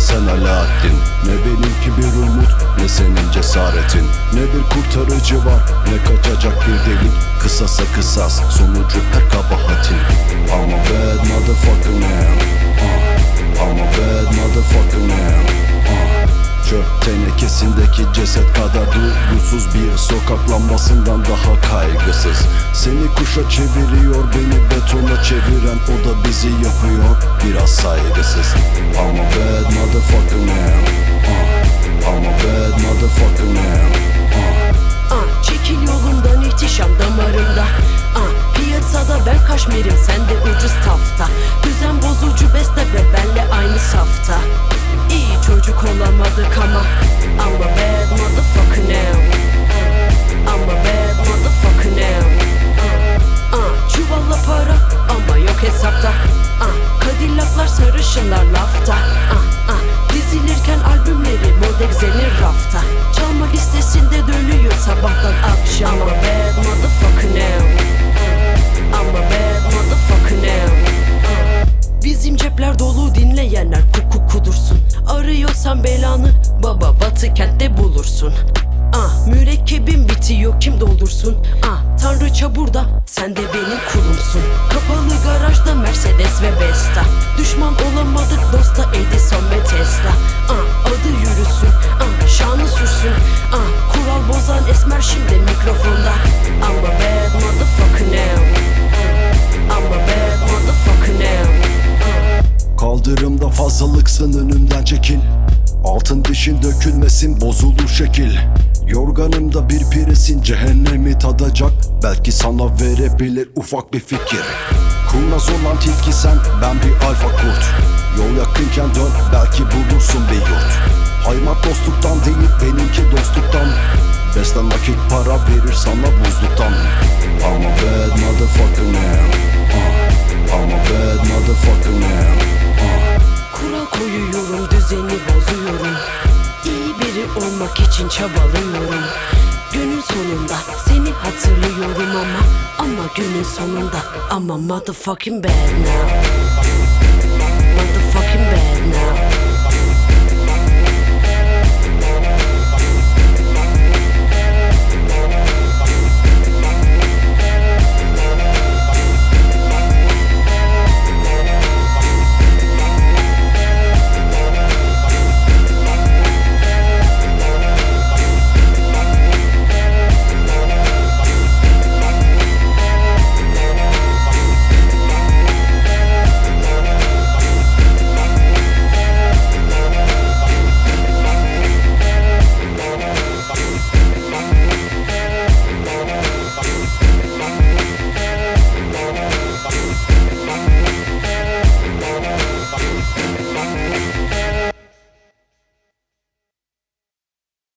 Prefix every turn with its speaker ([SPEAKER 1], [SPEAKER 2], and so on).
[SPEAKER 1] sen Alaaddin Ne benimki bir umut ne senin cesaretin Ne bir kurtarıcı var ne kaçacak bir delik Kısasa kısas sonucu her kabahatin I'm a bad motherfucker now uh. I'm a bad motherfucker. Çöp tenekesindeki ceset kadar duygusuz Bir sokak lambasından daha kaygısız. Seni kuşa çeviriyor beni betona çeviren O da bizi yapıyor. Biraz saygısız. I'm a bad motherfucker now uh. I'm a bad motherfucker now uh.
[SPEAKER 2] Ah, çekil yolumdan ihtişam damarımda ah, Piyasada ben kaşmirim sen de ucuz tafta Cadillac'lar sarışınlar lafta. Ah, ah, Dizilirken albümleri Modex'lerin rafta. Çalma listesinde dönüyor sabahtan akşama. I'm a bad motherfucker now. I'm a bad motherfucker now. Bizim cepler dolu dinleyenler kuku kudursun. Arıyorsan belanı baba batı kentte bulursun. Ah mürekkebim bitiyor kim doldursun? Ah tanrıça burada sen de benim kulumsun Garajda Mercedes ve Besta Düşman olamadık dosta Edison ve Tesla. Ah adı yürüsün. Ah şanı sürsün. Ah kural bozan esmer şimdi mikrofonda. I'm a bad motherfucker now. I'm a bad motherfucker now.
[SPEAKER 1] Kaldırımda fazlalıksın önümden çekil. Altın dişin dökülmesin bozulur şekil. Yorganımda bir piresin cehennemi tadacak. Belki sana verebilir ufak bir fikir Kurnaz olan tilki sen ben bir alfa kurt. Yol yakınken dön belki bulursun bir yurt. Haymat dostluktan değil benimki dostluktan. Beslen nakit para verir sana buzluktan. I'm a bad motherfucker now uh. I'm a bad motherfucker now uh.
[SPEAKER 2] Kural koyuyorum düzeni bozuyorum. İyi biri olmak için çabalıyorum. Günün sonunda seni hatırlıyorum günün sonunda. Ama motherfucking bad now